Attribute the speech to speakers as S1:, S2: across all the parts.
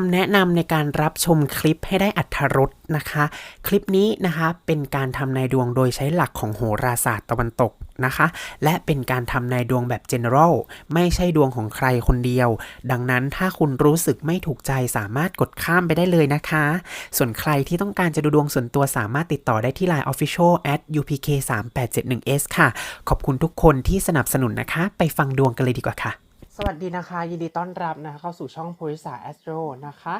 S1: คำแนะนำในการรับชมคลิปให้ได้อัธรสนะคะ คลิปนี้นะคะเป็นการทำนายดวงโดยใช้หลักของโหราศาสตร์ตะวันตกนะคะ และเป็นการทำนายดวงแบบ general ไม่ใช่ดวงของใครคนเดียว ดังนั้นถ้าคุณรู้สึกไม่ถูกใจสามารถกดข้ามไปได้เลยนะคะ ส่วนใครที่ต้องการจะดูดวงส่วนตัวสามารถติดต่อได้ที่ Line Official at upk 3 8 7 1 s ค่ะ ขอบคุณทุกคนที่สนับสนุนนะคะ ไปฟังดวงกันเลยดีกว่าค่ะ สวัสดีนะคะ ยินดีต้อนรับนะคะเข้าสู่ช่องโพลิสาแอสโตรนะคะ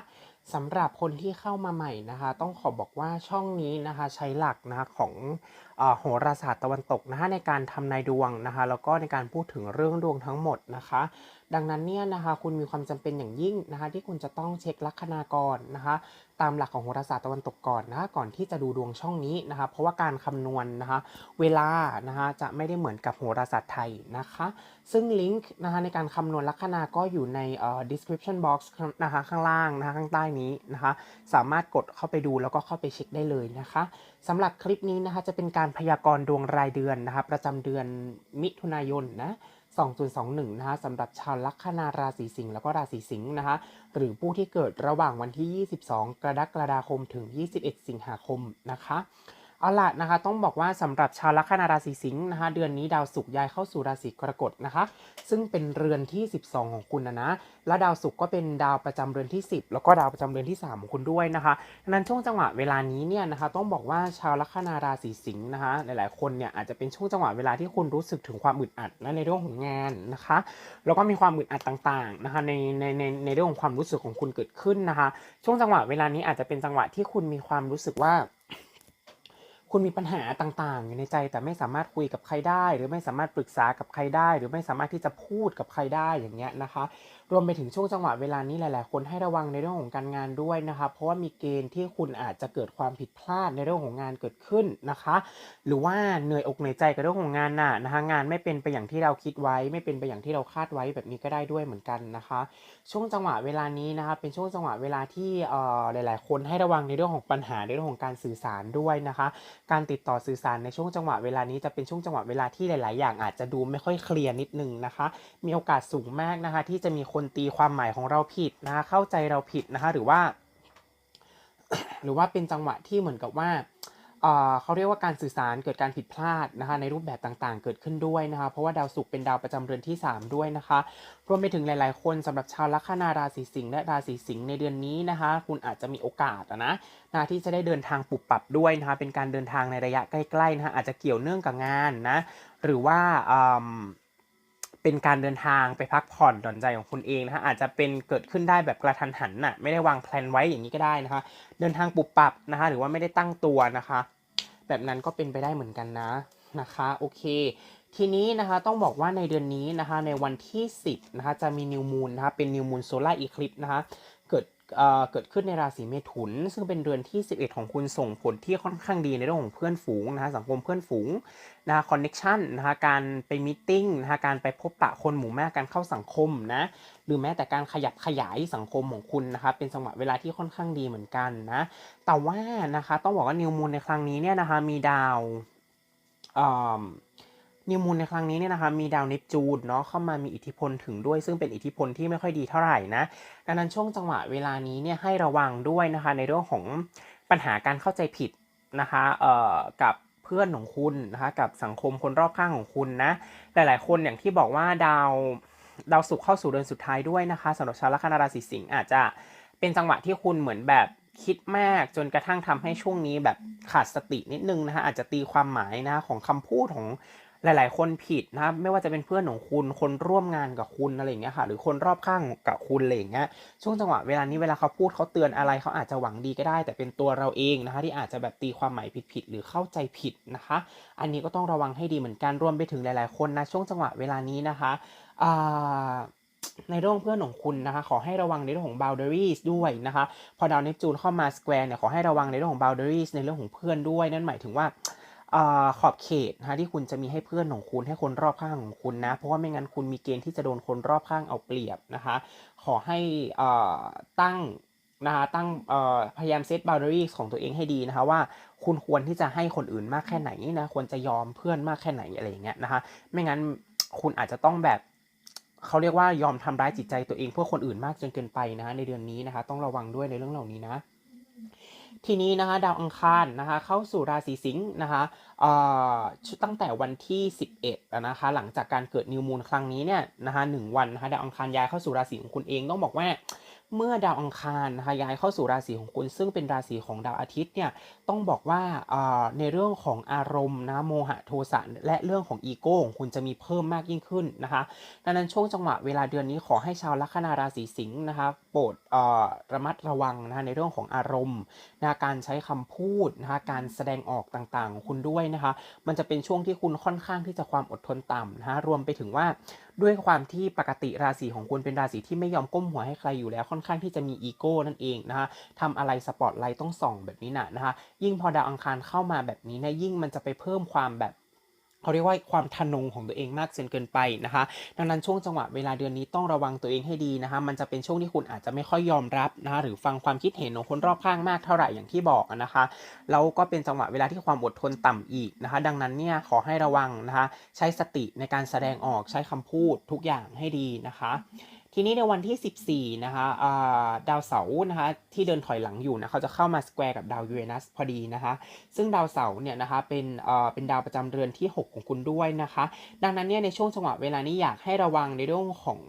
S1: สำหรับคนที่เข้ามาใหม่นะคะ ต้องขอบอกว่าช่องนี้นะคะใช้หลักนะคะของอโหราศาสตร์ตะวันตกนะคะในการทำนายดวงนะคะ แล้วก็ในการพูดถึงเรื่องดวงทั้งหมดนะคะ ดังนั้นเนี่ยนะคะคุณมีความจำเป็นอย่างยิ่งนะคะที่คุณจะต้องเช็คลัคนากรนะคะตามหลักของโหราศาสตร์ตะวันตกก่อนนะคะก่อนที่จะดูดวงช่องนี้นะคะเพราะว่าการคำนวณนะคะเวลานะคะจะไม่ได้เหมือนกับโหราศาสตร์ไทยนะคะ ซึ่งลิงก์นะคะในการคำนวณลัคนาก็อยู่ในเอ่อ description box นะคะข้างล่างนะคะข้างใต้นี้นะคะสามารถกดเข้าไปดูแล้วก็เข้าไปเช็คได้เลยนะคะสำหรับคลิปนี้นะคะจะเป็นการพยากรณ์ดวงรายเดือนนะคะประจำเดือนมิถุนายนนะ 2021นะคะสำหรับชาวลัคนาราศีสิงห์แล้วก็ราศีสิงห์นะคะหรือผู้ที่เกิดระหว่างวันที่ 22 กรกฎาคมถึง 21 สิงหาคมนะคะ เอาล่ะนะคะต้องบอกว่าสำหรับชาวลัคนาราศีสิงห์นะคะเดือนนี้ดาวศุกร์ย้ายเข้าสู่ราศีกรกฎนะคะ ซึ่งเป็นเรือนที่ 12 ของคุณนะนะและดาวศุกร์ก็เป็นดาวประจำเรือนที่ 10 แล้วก็ดาวประจำเรือนที่ 3 ของคุณด้วยนะคะดังนั้นช่วงจังหวะเวลานี้เนี่ยนะคะต้องบอกว่าชาวลัคนาราศีสิงห์นะคะหลายๆ คนเนี่ยอาจจะเป็นช่วงจังหวะเวลาที่คุณรู้สึกถึงความอึดอัดนะในเรื่องของงานนะคะแล้วก็มีความอึดอัดต่างๆนะคะในในในในเรื่องของความรู้สึกของคุณเกิดขึ้นนะคะ ช่วงจังหวะเวลานี้อาจจะเป็นจังหวะที่คุณมีความรู้สึกว่า คุณมีปัญหาต่างๆ อยู่ในใจแต่ไม่สามารถคุยกับใครได้ หรือไม่สามารถปรึกษากับใครได้ หรือไม่สามารถที่จะพูดกับใครได้อย่างเงี้ยนะคะ รวมไปถึงช่วงจังหวะเวลานี้หลาย ๆ คนให้ระวังในเรื่องของการงานด้วยนะคะเพราะว่ามีเกณฑ์ที่คุณอาจจะเกิดความผิดพลาดในเรื่องของงานเกิดขึ้นนะคะ หรือว่าเหนื่อยอกเหนื่อยใจกับเรื่องของงานน่ะนะคะงานไม่เป็นไปอย่างที่เราคิดไว้ ไม่เป็นไปอย่างที่เราคาดไว้แบบนี้ก็ได้ด้วยเหมือนกันนะคะ ช่วงจังหวะเวลานี้นะคะเป็นช่วงจังหวะเวลาที่เอ่อหลาย ๆ คนให้ระวังในเรื่องของปัญหาในเรื่องของการสื่อสารด้วยนะคะ การติดต่อสื่อสารในช่วงจังหวะเวลานี้จะเป็นช่วงจังหวะเวลาที่หลาย ๆ อย่างอาจจะดูไม่ค่อยเคลียร์นิดนึงนะคะ มีโอกาสสูงมากนะคะ ที่จะมีคนนตีความหมายของเราผิดนะคะเข้าใจเราผิดนะคะหรือว่า หรือว่าเป็นจังหวะที่เหมือนกับว่าเขาเรียกว่าการสื่อสารเกิดการผิดพลาดนะคะในรูปแบบต่างๆ เกิดขึ้นด้วยนะคะเพราะว่าดาวศุกร์เป็นดาวประจำเรือนที่ 3 ด้วยนะคะรวมไปถึงหลายๆ คนสำหรับชาวลัคนาราศีสิงห์และราศีสิงห์ในเดือนนี้นะคะคุณอาจจะมีโอกาสนะนะที่จะได้เดินทางปรับปรับด้วยนะคะเป็นการเดินทางในระยะใกล้ๆนะคะอาจจะเกี่ยวเนื่องกับงานนะหรือว่า เป็นการเดินทางไปพักผ่อนหย่อนใจของคุณเองนะฮะอาจจะเป็นเกิดขึ้นได้แบบกระทันหันน่ะไม่ได้วางแผนไว้อย่างนี้ก็ได้นะคะ เดินทางปุบปับนะคะ หรือว่าไม่ได้ตั้งตัวนะคะ แบบนั้นก็เป็นไปได้เหมือนกันนะนะคะโอเค ทีนี้นะคะต้องบอกว่าในเดือนนี้นะคะในวันที่ 10นะคะจะมีนิวมูลนะคะเป็นนิวมูลโซลาร์อีคลิปนะคะ เกิดขึ้นในราศีเมถุน ซึ่งเป็นเดือนที่ 11 ของคุณส่งผลที่ค่อนข้างดีในเรื่องของเพื่อนฝูงนะคะสังคมเพื่อนฝูงนะคะคอนเน็ชันนะคะการไปมิทติ้งนะคะการไปพบปะคนหมู่มากการเข้าสังคมนะหรือแม้แต่การขยับขยายสังคมของคุณนะคะเป็นจังหวะเวลาที่ค่อนข้างดีเหมือนกันนะแต่ว่านะคะต้องบอกว่านิวมูนในครั้งนี้เนี่ยนะคะมีดาว นิวมูนในครั้งนี้เนี่ยนะคะมีดาวเนปจูนเนาะเข้ามามีอิทธิพลถึงด้วย ซึ่งเป็นอิทธิพลที่ไม่ค่อยดีเท่าไหร่นะดังนั้นช่วงจังหวะเวลานี้เนี่ยให้ระวังด้วยนะคะในเรื่องของปัญหาการเข้าใจผิดนะคะเอ่อกับเพื่อนของคุณนะคะกับสังคมคนรอบข้างของคุณนะหลายๆ คนอย่างที่บอกว่าดาวดาวศุกร์เข้าสู่เดือนสุดท้ายด้วยนะคะสำหรับชาวลัคนาราศีสิงห์อาจจะเป็นจังหวะที่คุณเหมือนแบบคิดมากจนกระทั่งทำให้ช่วงนี้แบบขาดสตินิดนึงนะคะอาจจะตีความหมายนะคะของคำพูดของ หลาย ๆ คนผิดนะไม่ว่าจะเป็นเพื่อนของคุณคนร่วมงานกับคุณอะไรอย่างเงี้ยค่ะ หรือคนรอบข้างกับคุณอะไรอย่างเงี้ยช่วงจังหวะเวลานี้เวลาเขาพูดเขาเตือนอะไรเขาอาจจะหวังดีก็ได้ แต่เป็นตัวเราเองนะคะที่อาจจะแบบตีความหมายผิด ๆ หรือเข้าใจผิดนะคะ อันนี้ก็ต้องระวังให้ดีเหมือนกันรวมไปถึงหลาย ๆ คนนะช่วงจังหวะเวลานี้นะคะในเรื่องเพื่อนของคุณนะคะ ขอให้ระวังในเรื่องของ boundaries ด้วยนะคะ พอดาวเนปจูนเข้ามา square เนี่ยขอให้ระวังในเรื่องของ boundaries ในเรื่องของเพื่อนด้วย นั่นหมายถึงว่า ขอบเขตนะที่คุณจะมีให้เพื่อนของคุณให้คนรอบข้างของคุณนะ เพราะว่าไม่งั้นคุณมีเกณฑ์ที่จะโดนคนรอบข้างเอาเปรียบนะคะ ขอให้ตั้งนะคะตั้งพยายามเซต boundaries ของตัวเองให้ดีนะคะว่าคุณควรที่จะให้คนอื่นมากแค่ไหนนะควรจะยอมเพื่อนมากแค่ไหนอะไรอย่างเงี้ยนะคะไม่งั้นคุณอาจจะต้องแบบเขาเรียกว่ายอมทำร้ายจิตใจตัวเองเพื่อคนอื่นมากจนเกินไปนะฮะในเดือนนี้นะคะ ต้องระวังด้วยในเรื่องเหล่านี้นะ ทีนี้นะคะดาวอังคารนะคะเข้าสู่ราศีสิงห์นะคะตั้งแต่วันที่ 11อะนะคะหลังจากการเกิดนิวมูนครั้งนี้เนี่ยนะคะหนึ่งวันนะคะดาวอังคารย้ายเข้าสู่ราศีของคุณเองต้องบอกว่าเมื่อดาวอังคารนะคะย้ายเข้าสู่ราศีของคุณ ซึ่งเป็นราศีของดาวอาทิตย์เนี่ยต้องบอกว่าในเรื่องของอารมณ์นะโมหะโทสะและเรื่องของอีโก้ของคุณจะมีเพิ่มมากยิ่งขึ้นนะคะดังนั้นช่วงจังหวะเวลาเดือนนี้ขอให้ชาวลัคนาราศีสิงห์นะคะ รดระมัดระวังนะในเรื่องของอารมณ์นะการใช้คำพูดนะการแสดงออกต่างๆของคุณด้วยนะคะ มันจะเป็นช่วงที่คุณค่อนข้างที่จะความอดทนต่ำนะรวมไปถึงว่าด้วยความที่ปกติราศีของคุณเป็นราศีที่ไม่ยอมก้มหัวให้ใครอยู่แล้วค่อนข้างที่จะมีอีโก้นั่นเองนะคะทำอะไรสปอตไลท์ต้องส่องแบบนี้นะนะคะ ยิ่งพอดาวอังคารเข้ามาแบบนี้เนะยิ่งมันจะไปเพิ่มความแบบ เขาเรียกว่าความทะนงของตัวเองมากจนเกินไปนะคะ ดังนั้นช่วงจังหวะเวลาเดือนนี้ต้องระวังตัวเองให้ดีนะคะ มันจะเป็นช่วงที่คุณอาจจะไม่ค่อยยอมรับนะคะหรือฟังความคิดเห็นของคนรอบข้างมากเท่าไหร่อย่างที่บอกนะคะแล้วก็เป็นจังหวะเวลาที่ความอดทนต่ำอีกนะคะ ดังนั้นเนี่ยขอให้ระวังนะคะ ใช้สติในการแสดงออกใช้คำพูดทุกอย่างให้ดีนะคะ ทีนี้ในวันที่ 14 นะคะอ่าดาวเสาร์นะคะที่เดินถอยหลังอยู่นะเขาจะเข้ามาสแควร์กับดาวยูเรนัสพอดีนะคะซึ่งดาวเสาร์เนี่ยนะคะเป็นเอ่อเป็นดาวประจำเรือนที่ 6 ของคุณด้วยนะคะ ดังนั้นเนี่ยในช่วงจังหวะเวลานี้อยากให้ระวังในเรื่องของ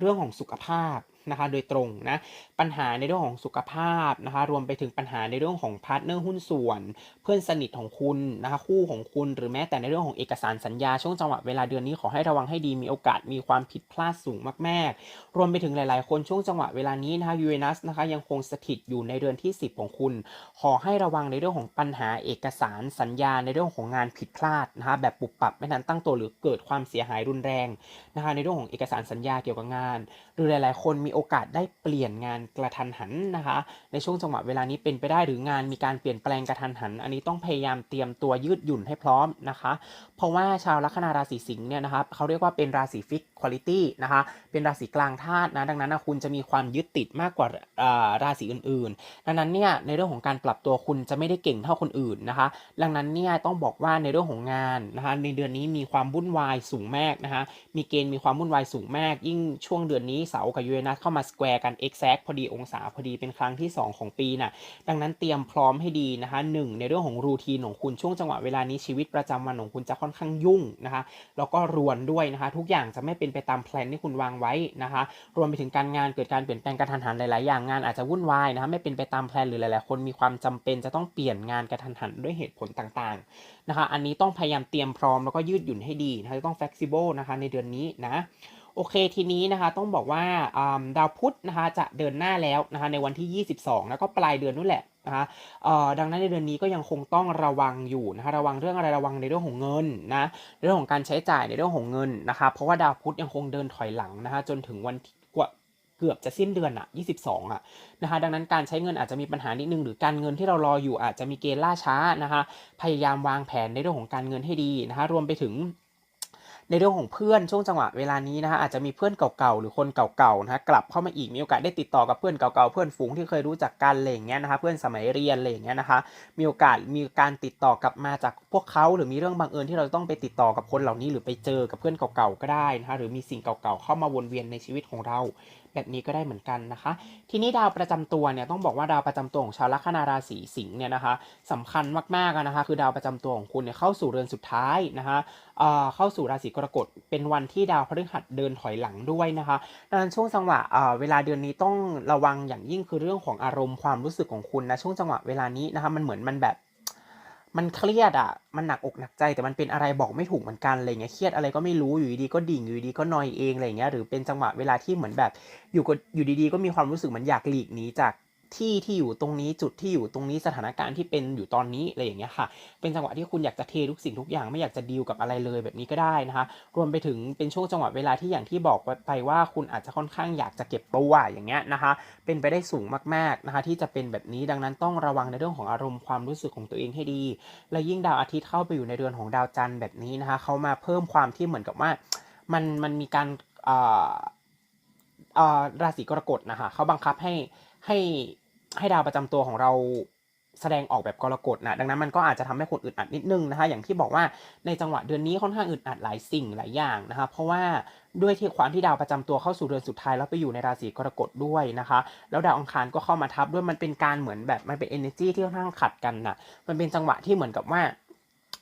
S1: เรื่องของสุขภาพ นะคะโดยตรงนะปัญหาในเรื่องของสุขภาพนะคะรวมไปถึงปัญหาในเรื่องของพาร์ทเนอร์หุ้นส่วน เพื่อนสนิทของคุณนะคะคู่ของคุณหรือแม้แต่ในเรื่องของเอกสารสัญญาช่วงจังหวะเวลาเดือนนี้ขอให้ระวังให้ดีมีโอกาสมีความผิดพลาดสูงมากๆ รวมไปถึงหลายๆ คนช่วงจังหวะเวลานี้นะคะยูเรนัสนะคะยังคงสถิตอยู่ในเรือนที่ 10 ของคุณ ขอให้ระวังในเรื่องของปัญหาเอกสารสัญญาในเรื่องของงานผิดพลาดนะคะแบบปุบปับไม่ทันตั้งตัวหรือเกิดความเสียหายรุนแรงนะคะในเรื่องของเอกสารสัญญาเกี่ยวกับงาน หรือหลาย ๆ คนมีโอกาสได้เปลี่ยนงานกระทันหันนะคะ ในช่วงจังหวะเวลานี้เป็นไปได้หรืองานมีการเปลี่ยนแปลงกระทันหัน อันนี้ต้องพยายามเตรียมตัวยืดหยุ่นให้พร้อมนะคะ เพราะว่าชาวลัคนาราศีสิงห์เนี่ยนะครับเขาเรียกว่าเป็นราศีฟิกคุณลิตี้นะคะ เป็นราศีกลางธาตุนะ ดังนั้นนะคุณจะมีความยึดติดมากกว่าอ่าราศีอื่นๆ ดังนั้นเนี่ยในเรื่องของการปรับตัวคุณจะไม่ได้เก่งเท่าคนอื่นนะคะ ดังนั้นเนี่ยต้องบอกว่าในเรื่องของงานนะคะในเดือนนี้มีความวุ่นวายสูงมากนะคะ มีเกณฑ์มีความวุ่นวายสูงมาก ยิ่งช่วงเดือนนี้เสาร์กับยูเรนัสเข้ามาสแควร์กัน exact พอดีองศาพอดีเป็นครั้งที่ 2 ของปีน่ะดังนั้นเตรียมพร้อมให้ดีนะคะหนึ่งในเรื่องของรูทีนของคุณช่วงจังหวะเวลานี้ชีวิตประจำวันของคุณจะค่อนข้างยุ่งนะคะแล้วก็รวนด้วยนะคะ ทุกอย่างจะไม่เป็นไปตามแพลนที่คุณวางไว้นะคะ รวมไปถึงการงานเกิดการเปลี่ยนแปลงกระทันหันหลายๆอย่างงานอาจจะวุ่นวายนะคะไม่เป็นไปตามแพลนหรือหลายๆคนมีความจำเป็นจะต้องเปลี่ยนงานกระทันหันด้วยเหตุผลต่างๆนะคะ อันนี้ต้องพยายามเตรียมพร้อมแล้วก็ยืดหยุ่นให้ดีนะคะต้อง flexible นะคะในเดือนนี้นะ โอเคทีนี้นะคะต้องบอกว่าดาวพุธนะคะจะเดินหน้าแล้วนะคะในวันที่ 22 แล้วก็ปลายเดือนนู่นแหละนะคะเอ่อดังนั้นในเดือนนี้ก็ยังคงต้องระวังอยู่นะคะระวังเรื่องอะไรระวังในเรื่องของเงินนะเรื่องของการใช้จ่ายในเรื่องของเงินนะคะเพราะว่าดาวพุธยังคงเดินถอยหลังนะคะจนถึงวันกว่าเกือบจะสิ้นเดือนอะ22อะนะคะ ดังนั้นการใช้เงินอาจจะมีปัญหานิดนึง หรือการเงินที่เรารออยู่อาจจะมีเกณฑ์ล่าช้านะคะ พยายามวางแผนในเรื่องของการเงินให้ดีนะคะ รวมไปถึง ในเรื่องของเพื่อนช่วงจังหวะเวลานี้นะคะอาจจะมีเพื่อนเก่าๆหรือคนเก่าๆนะคะกลับเข้ามาอีกมีโอกาสได้ติดต่อกับเพื่อนเก่าๆเพื่อนฝูงที่เคยรู้จักกันอะไรอย่างเงี้ยนะคะเพื่อนสมัยเรียนอะไรอย่างเงี้ยนะคะมีโอกาสมีการติดต่อกลับมาจากพวกเขาหรือมีเรื่องบังเอิญที่เราต้องไปติดต่อกับคนเหล่านี้ หรือไปเจอกับเพื่อนเก่าๆก็ได้นะคะหรือมีสิ่งเก่าๆเข้ามาวนเวียนในชีวิตของเรา แบบนี้ก็ได้เหมือนกันนะคะ ทีนี้ดาวประจำตัวเนี่ยต้องบอกว่าดาวประจำตัวของชาวลัคนาราศีสิงห์เนี่ยนะคะสำคัญมากๆนะคะคือดาวประจำตัวของคุณเนี่ยเข้าสู่เรือนสุดท้ายนะคะเเข้าสู่ราศีกรกฎเป็นวันที่ดาวพฤหัสเดินถอยหลังด้วยนะคะดังนั้นช่วงจังหวะเเวลาเดือนนี้ต้องระวังอย่างยิ่งคือเรื่องของอารมณ์ความรู้สึกของคุณนะช่วงจังหวะเวลานี้นะคะมันเหมือนมันแบบมันเครียดอะ มันหนักอกหนักใจแต่มันเป็นอะไรบอกไม่ถูกเหมือนกันอะไรเงี้ย เครียดอะไรก็ไม่รู้ อยู่ดีๆก็ดิ่ง อยู่ดีๆก็นอยเองอะไรเงี้ย หรือเป็นจังหวะเวลาที่เหมือนแบบ อยู่ก็อยู่ดีๆก็มีความรู้สึกเหมือนอยากหลีกหนีจาก ที่ที่อยู่ตรงนี้จุดที่อยู่ตรงนี้สถานการณ์ที่เป็นอยู่ตอนนี้อะไรอย่างเงี้ยค่ะ เป็นจังหวะที่คุณอยากจะเททุกสิ่งทุกอย่างไม่อยากจะดีลกับอะไรเลยแบบนี้ก็ได้นะคะรวมไปถึงเป็นช่วงจังหวะเวลาที่อย่างที่บอกไปว่าคุณอาจจะค่อนข้างอยากจะเก็บตัวอย่างเงี้ยนะคะเป็นไปได้สูงมากๆนะคะที่จะเป็นแบบนี้ดังนั้นต้องระวังในเรื่องของอารมณ์ความรู้สึกของตัวเองให้ดี และยิ่งดาวอาทิตย์เข้าไปอยู่ในเรือนของดาวจันทร์แบบนี้นะคะเขามาเพิ่มความที่เหมือนกับว่ามันมันมีการอ่อเอ่อราศีกรกฎนะคะเขาบังคับให้ให้ ให้ดาวประจำตัวของเราแสดงออกแบบกรกฎนะดังนั้นมันก็อาจจะทำให้คนอึดอัดนิดนึงนะคะอย่างที่บอกว่าในจังหวะเดือนนี้ค่อนข้างอึดอัดหลายสิ่งหลายอย่างนะคะเพราะว่าด้วยที่ความที่ดาวประจำตัวเข้าสู่เดือนสุดท้ายแล้วไปอยู่ในราศีกรกฎด้วยนะคะ แล้วดาวอังคารก็เข้ามาทับด้วยมันเป็นการเหมือนแบบมันเป็น energy ที่ค่อนข้างขัดกันนะมันเป็นจังหวะที่เหมือนกับว่า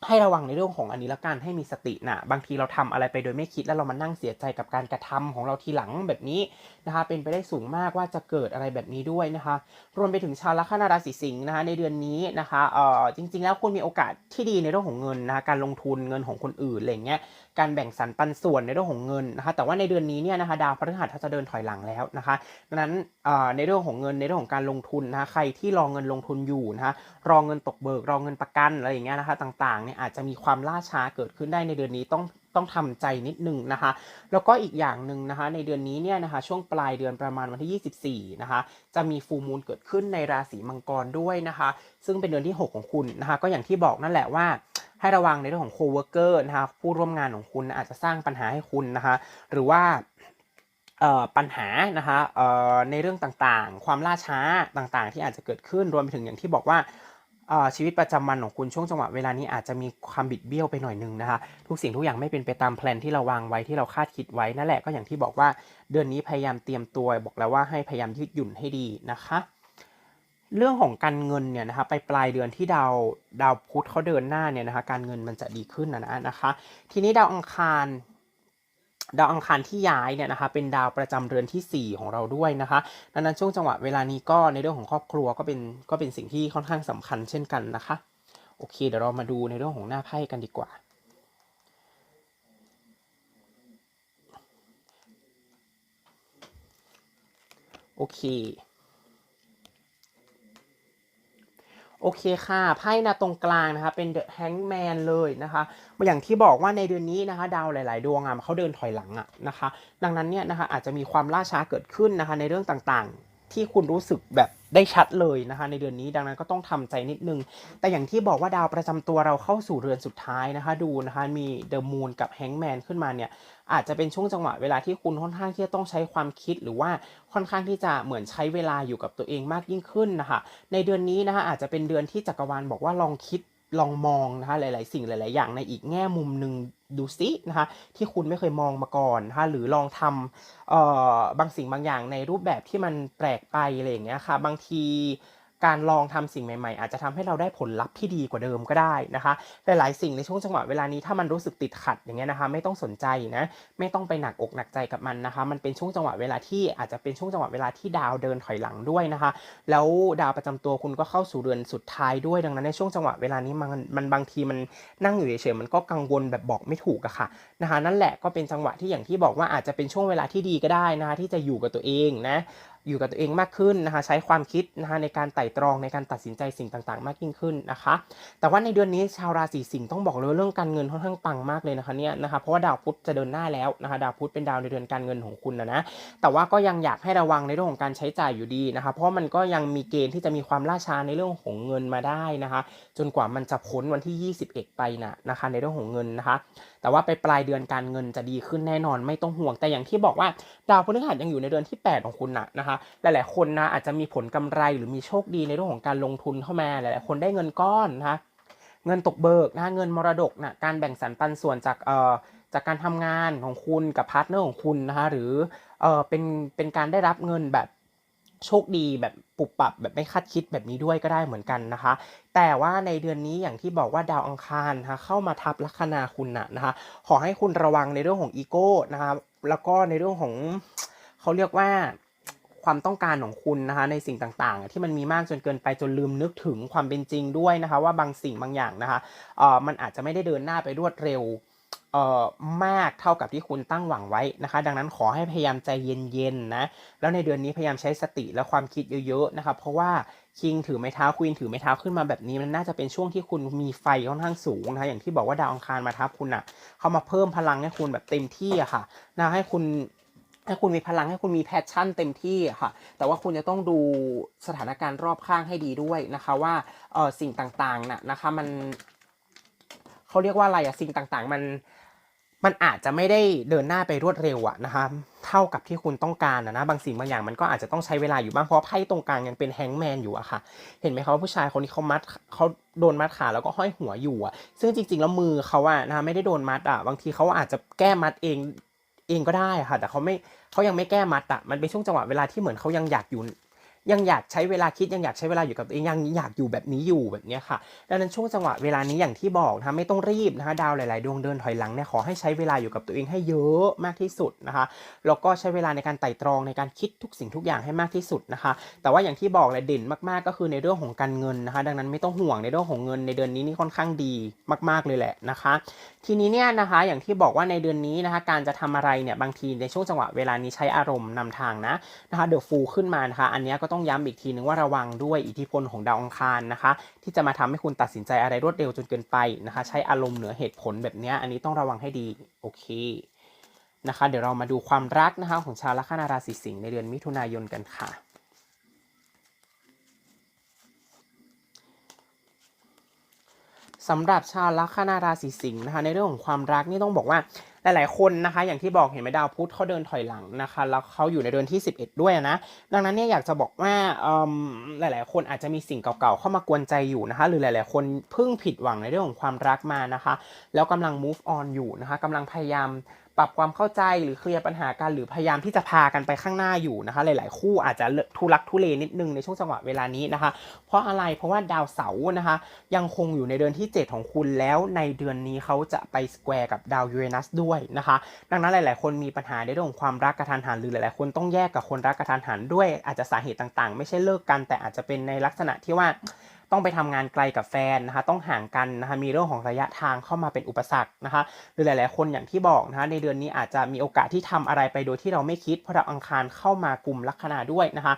S1: ให้ระวังในเรื่องของอันนี้ละกันให้มีสตินะบางทีเราทำอะไรไปโดยไม่คิดแล้วเรามานั่งเสียใจกับการกระทำของเราทีหลังแบบนี้นะคะเป็นไปได้สูงมากว่าจะเกิดอะไรแบบนี้ด้วยนะคะ รวมไปถึงชาวลัคนาราศีสิงห์นะคะในเดือนนี้นะคะเอ่อจริง ๆ แล้วคุณมีโอกาสที่ดีในเรื่องของเงินนะคะการลงทุนเงินของคนอื่นอะไรเงี้ย การแบ่งสรรปันส่วนในเรื่องของเงินนะคะ แต่ว่าในเดือนนี้เนี่ยนะคะดาวพฤหัสจะเดินถอยหลังแล้วนะคะดังนั้นเอ่อในเรื่องของเงินในเรื่องของการลงทุนนะคะใครที่รอเงินลงทุนอยู่นะคะรอเงินตกเบิกรอเงินประกันอะไรอย่างเงี้ยนะคะต่างๆเนี่ยอาจจะมีความล่าช้าเกิดขึ้นได้ในเดือนนี้ต้องต้องทำใจนิดนึงนะคะ แล้วก็อีกอย่างหนึ่งนะคะ ในเดือนนี้เนี่ยนะคะ ช่วงปลายเดือนประมาณวันที่ 24 นะคะ จะมีฟูมูลเกิดขึ้นในราศีมังกรด้วยนะคะ ซึ่งเป็นเดือนที่ 6 ของคุณนะคะ ก็อย่างที่บอกนั่นแหละว่า ให้ระวังในเรื่องของโคเวิร์กเกอร์นะคะผู้ร่วมงานของคุณอาจจะสร้างปัญหาให้คุณนะคะ หรือว่าปัญหานะคะในเรื่องต่างๆ ความล่าช้าต่างๆ ที่อาจจะเกิดขึ้นรวมไปถึงอย่างที่บอกว่าชีวิตประจำวันของคุณช่วงจังหวะเวลานี้อาจจะมีความบิดเบี้ยวไปหน่อยนึงนะคะ ทุกสิ่งทุกอย่างไม่เป็นไปตามแพลนที่เราวางไว้ที่เราคาดคิดไว้นั่นแหละก็อย่างที่บอกว่าเดือนนี้พยายามเตรียมตัวบอกแล้วว่าให้พยายามยืดหยุ่นให้ดีนะคะ เรื่องของการเงินเนี่ยนะคะไปปลายเดือนที่ดาวดาวพุธเขาเดินหน้าเนี่ยนะคะการเงินมันจะดีขึ้นนะนะนะคะ ทีนี้ดาวอังคารดาวอังคารที่ย้ายเนี่ยนะคะเป็นดาวประจำเรือนทีสี่ 4 ของเราด้วยนะคะดังนั้นช่วงจังหวะเวลานี้ก็ในเรื่องของครอบครัวก็เป็นก็เป็นสิ่งที่ค่อนข้างสำคัญเช่นกันนะคะ โอเค เดี๋ยวเรามาดูในเรื่องของหน้าไพ่กันดีกว่าโอเค โอ เคค่ะ ไพ่นะตรงกลางนะคะเป็น The Hangman เลยนะคะอย่างที่บอกว่าในเดือนนี้นะคะ ดาวหลาย ๆ ดวงอะเขาเดินถอยหลังอะนะคะ ดังนั้นเนี่ยนะคะอาจจะมีความล่าช้าเกิดขึ้นนะคะในเรื่องต่างๆ ที่คุณรู้สึกแบบได้ชัดเลยนะคะ ในเดือนนี้ดังนั้นก็ต้องทำใจนิดนึง แต่อย่างที่บอกว่าดาวประจำตัวเราเข้าสู่เรือนสุดท้ายนะคะ ดูนะคะ มี The Moon กับ Hangman ขึ้นมาเนี่ย อาจจะเป็นช่วงจังหวะเวลาที่คุณค่อนข้างที่จะต้องใช้ความคิดหรือว่าค่อนข้างที่จะเหมือนใช้เวลาอยู่กับตัวเองมากยิ่งขึ้นนะคะ ในเดือนนี้นะคะอาจจะเป็นเดือนที่จักรวาลบอกว่าลองคิด ลองมองนะคะหลาย ๆ สิ่งหลาย ๆ อย่างในอีกแง่มุมหนึ่งดูซินะคะที่คุณไม่เคยมองมาก่อนนะคะหรือลองทำเอ่อบางสิ่งบางอย่างในรูปแบบที่มันแปลกไปอะไรอย่างเงี้ยค่ะ บางที การลองทำสิ่งใหม่ ๆ อาจจะทำให้เราได้ผลลัพธ์ที่ดีกว่าเดิมก็ได้นะคะหลายๆสิ่งในช่วงจังหวะเวลานี้ถ้ามันรู้สึกติดขัดอย่างเงี้ยนะคะ ไม่ต้องสนใจนะไม่ต้องไปหนักอกหนักใจกับมันนะคะ มันเป็นช่วงจังหวะเวลาที่อาจจะเป็นช่วงจังหวะเวลาที่ดาวเดินถอยหลังด้วยนะคะ แล้วดาวประจำตัวคุณก็เข้าสู่เดือนสุดท้ายด้วยดังนั้นในช่วงจังหวะเวลานี้มันมันบางทีมันนั่งอยู่เฉยๆมันก็กังวลแบบบอกไม่ถูกอะค่ะนะคะ นั่นแหละก็เป็นจังหวะที่อย่างที่บอกว่าอาจจะเป็นช่วงเวลาที่ดีก็ได้นะคะที่จะอยู่กับตัวเองนะ อยู่กับตัวเองมากขึ้นนะคะ ใช้ความคิดนะคะในการไต่ตรองในการตัดสินใจสิ่งต่างๆ มากยิ่งขึ้นนะคะ แต่ว่าในเดือนนี้ชาวราศีสิงห์ต้องบอกเลยว่าเรื่องการเงินค่อนข้างปังมากเลยนะคะเนี่ยนะคะเพราะว่าดาวพุธจะเดินหน้าแล้วนะคะดาวพุธเป็นดาวในเดือนการเงินของคุณนะนะแต่ว่าก็ยังอยากให้ระวังในเรื่องของการใช้จ่ายอยู่ดีนะคะ เพราะมันก็ยังมีเกณฑ์ที่จะมีความล่าช้าในเรื่องของเงินมาได้นะคะ จนกว่ามันจะพ้นวันที่ 21 ไปนะนะคะ ในเรื่องของเงินนะคะแต่ว่าไปปลายเดือนการเงินจะดีขึ้นแน่นอนไม่ต้องห่วงแต่อย่างที่บอกว่าดาวพฤหัสยังอยู่ในเดือนที่ 8 ของคุณนะนะคะหลายๆคนนะอาจจะมีผลกำไรหรือมีโชคดีในเรื่องของการลงทุนเข้ามาหลายๆคนได้เงินก้อนนะคะเงินตกเบิกนะเงินมรดกนะการแบ่งสรรปันส่วนจากเอ่อจากการทำงานของคุณกับพาร์ทเนอร์ของคุณนะคะหรือเอ่อเป็นเป็นการได้รับเงินแบบโชคดีแบบ ปุบปับแบบไม่คาดคิดแบบนี้ด้วยก็ได้เหมือนกันนะคะ แต่ว่าในเดือนนี้อย่างที่บอกว่าดาวอังคารนะคะเข้ามาทับลัคนาคุณนะนะคะ ขอให้คุณระวังในเรื่องของอีโก้นะคะแล้วก็ในเรื่องของเขาเรียกว่าความต้องการของคุณนะคะในสิ่งต่างๆ ที่มันมีมากจนเกินไปจนลืมนึกถึงความเป็นจริงด้วยนะคะ ว่าบางสิ่งบางอย่างนะคะเอ่อมันอาจจะไม่ได้เดินหน้าไปรวดเร็ว เอ่อมากเท่ากับที่คุณตั้งหวังไว้นะคะ ดังนั้นขอให้พยายามใจเย็นๆนะแล้วในเดือนนี้พยายามใช้สติและความคิดเยอะๆนะคะเพราะว่าคิงถือไม้เท้าควีนถือไม้เท้าขึ้นมาแบบนี้มันน่าจะเป็นช่วงที่คุณมีไฟค่อนข้างสูงนะคะอย่างที่บอกว่าดาวอังคารมาทับคุณอะเขามาเพิ่มพลังให้คุณแบบเต็มที่อะค่ะนะให้คุณให้คุณมีพลังให้คุณมีแพชชั่นเต็มที่อะค่ะ แต่ว่าคุณจะต้องดูสถานการณ์รอบข้างให้ดีด้วยนะคะว่าออสิ่งต่างๆน่ะนะคะมัน เขาเรียกว่าอะไรอะสิ่งต่างๆ มันมันอาจจะไม่ได้เดินหน้าไปรวดเร็วอะนะคะเท่ากับที่คุณต้องการนะนะบางสิ่งบางอย่างมันก็อาจจะต้องใช้เวลาอยู่บ้างเพราะไพ่ตรงกลางยังเป็นแฮงแมนอยู่อะค่ะ เห็นไหมคะว่าผู้ชายคนนี้เขามัดเขาโดนมัดขาแล้วก็ห้อยหัวอยู่อะซึ่งจริงๆแล้วมือเขาอะนะไม่ได้โดนมัดอะบางทีเขาอาจจะแก้มัดเองเองก็ได้ค่ะ แต่เขาไม่เขายังไม่แก้มัดอะมันเป็นช่วงจังหวะเวลาที่เหมือนเขายังอยากอยู่ ยังอยากใช้เวลาคิดยังอยากใช้เวลาอยู่กับตัวเองยังอยากอยู่แบบนี้อยู่แบบนี้ค่ะ ดังนั้นช่วงจังหวะเวลานี้อย่างที่บอกนะคะไม่ต้องรีบนะคะดาวหลาย ๆ ดวงเดินถอยหลังเนี่ยขอให้ใช้เวลาอยู่กับตัวเองให้เยอะมากที่สุดนะคะแล้วก็ใช้เวลาในการไต่ตรองในการคิดทุกสิ่งทุกอย่างให้มากที่สุดนะคะ แต่ว่าอย่างที่บอกเลยเด่นมาก ๆ ก็คือในเรื่องของการเงินนะคะ ดังนั้นไม่ต้องห่วงในเรื่องของเงินในเดือนนี้นี่ค่อนข้างดีมาก ๆ เลยแหละนะคะ ทีนี้เนี่ยนะคะอย่างที่บอกว่าในเดือนนี้นะคะการจะทำอะไรเนี่ยบางทีในช่วงจังหวะเวลานี้ใช้อารมณ์นำทางนะนะคะเดอะฟูขึ้นมานะคะอันนี้ก็ต้ององย้ำอีกทีนึงว่าระวังด้วยอิทธิพลของดาวอังคารนะคะ ที่จะมาทำให้คุณตัดสินใจอะไรรวดเร็วจนเกินไปนะคะ ใช้อารมณ์เหนือเหตุผลแบบนี้อันนี้ต้องระวังให้ดีโอเคนะคะ เดี๋ยวเรามาดูความรักนะคะของชาวลัคนาราศีสิงห์ในเดือนมิถุนายนกันค่ะสำหรับชาวลัคนาราศีสิงห์นะคะในเรื่องของความรักนี่ต้องบอกว่า หลาย ๆ คนนะคะ อย่างที่บอกเห็นไหมดาวพุธเขาเดินถอยหลังนะคะ แล้วเขาอยู่ในเดือนที่ 11 ด้วยนะ ดังนั้นเนี่ยอยากจะบอกว่าหลาย ๆ คนอาจจะมีสิ่งเก่า ๆ เข้ามากวนใจอยู่นะคะ หรือหลาย ๆ คนเพิ่งผิดหวังในเรื่องของความรักมานะคะ แล้วกำลัง move on อยู่นะคะกำลังพยายาม ปรับความเข้าใจหรือเคลียร์ปัญหากันหรือพยายามที่จะพากันไปข้างหน้าอยู่นะคะ หลาย ๆ คู่อาจจะทุลักทุเลนิดนึงในช่วงจังหวะเวลานี้นะคะ เพราะอะไรเพราะว่าดาวเสาร์นะคะ ยังคงอยู่ในเดือนที่ 7 ของคุณแล้วในเดือนนี้เขาจะไปสแควร์กับดาวยูเรนัสด้วยนะคะ ดังนั้นหลาย ๆ คนมีปัญหาในเรื่องของความรักกระทันหันหรือหลาย ๆ คนต้องแยกกับคนรักกระทันหันด้วยอาจจะสาเหตุต่าง ๆ ไม่ใช่เลิกกัน แต่อาจจะเป็นในลักษณะที่ว่า ต้องไปทำงานไกลกับแฟนนะคะต้องห่างกันนะคะมีเรื่องของระยะทางเข้ามาเป็นอุปสรรคนะคะหรือหลาย ๆ คนอย่างที่บอกนะคะในเดือนนี้อาจจะมีโอกาสที่ทำอะไรไปโดยที่เราไม่คิดเพราะดาวอังคารเข้ามากลุ่มลัคนาด้วยนะคะ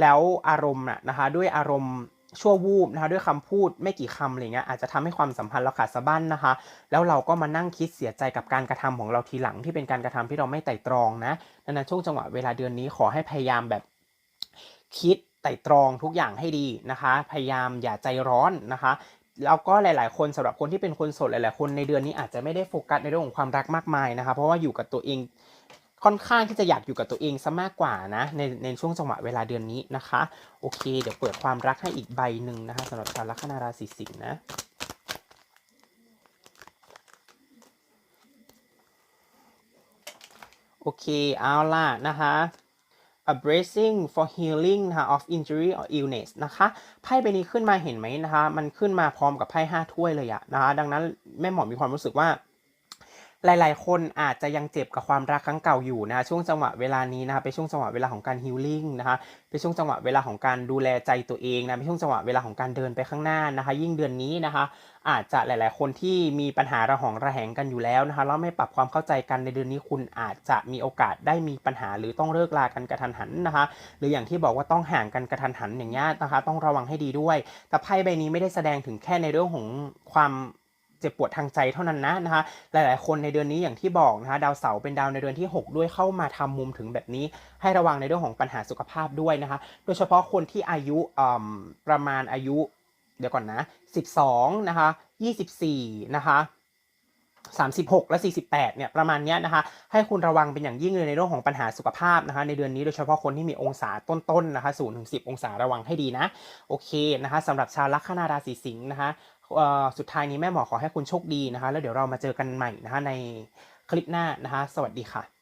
S1: แล้วอารมณ์นะนะคะด้วยอารมณ์ชั่ววูบนะคะด้วยคำพูดไม่กี่คำอะไรเงี้ยอาจจะทำให้ความสัมพันธ์เราขาดสะบั้นนะคะ แล้วเราก็มานั่งคิดเสียใจกับการกระทำของเราทีหลังที่เป็นการกระทำที่เราไม่ไตร่ตรองนะดังนั้นช่วงจังหวะเวลาเดือนนี้ขอให้พยายามแบบคิด ไต่ตรองทุกอย่างให้ดีนะคะ พยายามอย่าใจร้อนนะคะแล้วก็หลาย ๆ คนสำหรับคนที่เป็นคนโสดหลาย ๆ คนในเดือนนี้อาจจะไม่ได้โฟกัสในเรื่องของความรักมากมายนะคะ เพราะว่าอยู่กับตัวเองค่อนข้างที่จะอยากอยู่กับตัวเองซะมากกว่านะในในช่วงจังหวะเวลาเดือนนี้นะคะ โอเค เดี๋ยวเปิดความรักให้อีกใบหนึ่งนะคะสำหรับชาวลัคนาราศีสิงห์นะโอเคเอาล่ะนะคะ abrasing for healing นะคะ of injury or illness นะคะไพ่ใบนี้ขึ้นมาเห็นไหมนะคะ มันขึ้นมาพร้อมกับไพ่ห้าถ้วยเลยอะนะคะ ดังนั้นแม่หมอมีความรู้สึกว่า หลาย ๆ คนอาจจะยังเจ็บกับความรักครั้งเก่าอยู่นะช่วงจังหวะเวลานี้นะคะเป็นช่วงจังหวะเวลาของการฮีลลิ่งนะคะเป็นช่วงจังหวะเวลาของการดูแลใจตัวเองนะเป็นช่วงจังหวะเวลาของการเดินไปข้างหน้านะคะ ยิ่งเดือนนี้นะคะ อาจจะหลาย ๆ คนที่มีปัญหาระหองระแหงกันอยู่แล้วนะคะแล้วไม่ปรับความเข้าใจกันในเดือนนี้คุณอาจจะมีโอกาสได้มีปัญหาหรือต้องเลิกลากันกระทันหันนะคะ หรืออย่างที่บอกว่าต้องห่างกันกระทันหันอย่างเงี้ยนะคะ ต้องระวังให้ดีด้วยแต่ไพ่ใบนี้ไม่ได้แสดงถึงแค่ในเรื่องของความ จ็บปวดทางใจเท่านั้นนะนะคะหลาย ๆ คนในเดือนนี้อย่างที่บอกนะคะดาวเสาร์เป็นดาวในเดือนที่ 6 ด้วยเข้ามาทำมุมถึงแบบนี้ ให้ระวังในเรื่องของปัญหาสุขภาพด้วยนะคะ โดยเฉพาะคนที่อายุประมาณอายุ เดี๋ยวก่อนนะ 12 นะคะ 24 นะคะ36 และ 48 เนี่ย ประมาณนี้นะคะ ให้คุณระวังเป็นอย่างยิ่งเลยในเรื่องของปัญหาสุขภาพนะคะ ในเดือนนี้โดยเฉพาะคนที่มีองศาต้นๆนะคะ0ถึง10 องศาระวังให้ดีนะ โอเคนะคะสำหรับชาวลัคนาราศีสิงห์นะคะ สุดท้ายนี้แม่หมอขอให้คุณโชคดีนะคะ แล้วเดี๋ยวเรามาเจอกันใหม่นะคะในคลิปหน้านะคะ สวัสดีค่ะ